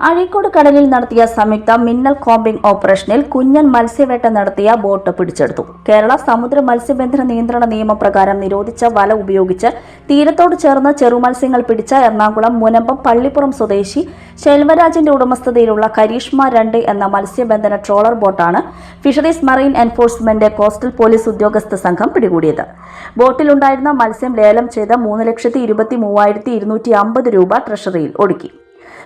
അഴീക്കോട് കടലിൽ നടത്തിയ സംയുക്ത മിന്നൽ കോമ്പിംഗ് ഓപ്പറേഷനിൽ കുഞ്ഞൻ മത്സ്യവേട്ട നടത്തിയ ബോട്ട് പിടിച്ചെടുത്തു. കേരള സമുദ്ര മത്സ്യബന്ധന നിയന്ത്രണ നിയമപ്രകാരം നിരോധിച്ച വല ഉപയോഗിച്ച് തീരത്തോട് ചേർന്ന് ചെറുമത്സ്യങ്ങൾ പിടിച്ച എറണാകുളം മുനമ്പം പള്ളിപ്പുറം സ്വദേശി ശെൽവരാജിന്റെ ഉടമസ്ഥതയിലുള്ള കരീഷ്മ രണ്ട് എന്ന മത്സ്യബന്ധന ട്രോളർ ബോട്ടാണ് fisheries marine enforcement coastal police ഉദ്യോഗസ്ഥ സംഘം പിടികൂടിയത്. ബോട്ടിലുണ്ടായിരുന്ന മത്സ്യം ലേലം ചെയ്ത് മൂന്ന് ലക്ഷത്തി ഇരുപത്തി മൂവായിരത്തി ഇരുന്നൂറ്റി അമ്പത് രൂപ ട്രഷറിയിൽ ഒടുക്കി.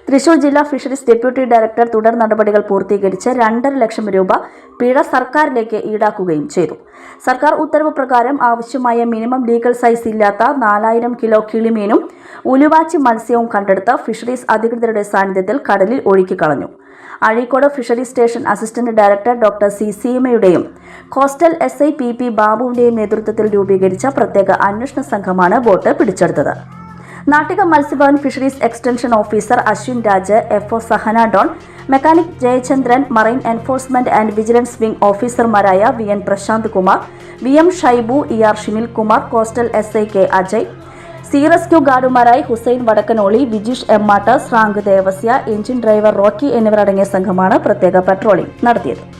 തൃശൂർ ജില്ലാ ഫിഷറീസ് ഡെപ്യൂട്ടി ഡയറക്ടർ തുടർ നടപടികൾ പൂർത്തീകരിച്ച് രണ്ടര ലക്ഷം രൂപ പിഴ സർക്കാരിലേക്ക് ഈടാക്കുകയും ചെയ്തു. സർക്കാർ ഉത്തരവ് പ്രകാരം ആവശ്യമായ മിനിമം ലീഗൽ സൈസ് ഇല്ലാത്ത നാലായിരം കിലോ കിളിമീനും ഉലുവാച്ചി മത്സ്യവും കണ്ടെടുത്ത് ഫിഷറീസ് അധികൃതരുടെ സാന്നിധ്യത്തിൽ കടലിൽ ഒഴുക്കിക്കളഞ്ഞു. Azhikode fisheries station assistant director doctor C സീമയുടെയും coastal S I P P ബാബുവിന്റെയും നേതൃത്വത്തിൽ രൂപീകരിച്ച പ്രത്യേക അന്വേഷണ സംഘമാണ് ബോട്ട് പിടിച്ചെടുത്തത്. Nattika Matsyabhavan fisheries extension officer Ashwin Raj F O Sahana Don mechanic Jayachandran marine enforcement and vigilance wing ഓഫീസർമാരായ V N Prasanth Kumar V M Shaibu E R Shinil Kumar coastal S I K Ajay C rescue ഗാർഡുമാരായി Hussain Vadakkanoli Vijeesh M Emmatt ശ്രാങ്ക് Devasya engine driver Rocky എന്നിവരടങ്ങിയ സംഘമാണ് പ്രത്യേക patrolling നടത്തിയത്.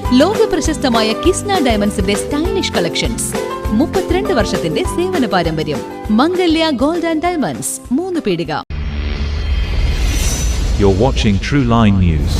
ലോക പ്രശസ്തമായ Kisna ഡയമണ്ട്സിന്റെ stylish collections മുപ്പത്തിരണ്ട് വർഷത്തിന്റെ സേവന പാരമ്പര്യം. മംഗല്യ ഗോൾഡ് ആൻഡ് ഡയമണ്ട്സ് മൂന്ന് പീടിക. You're watching True Line News.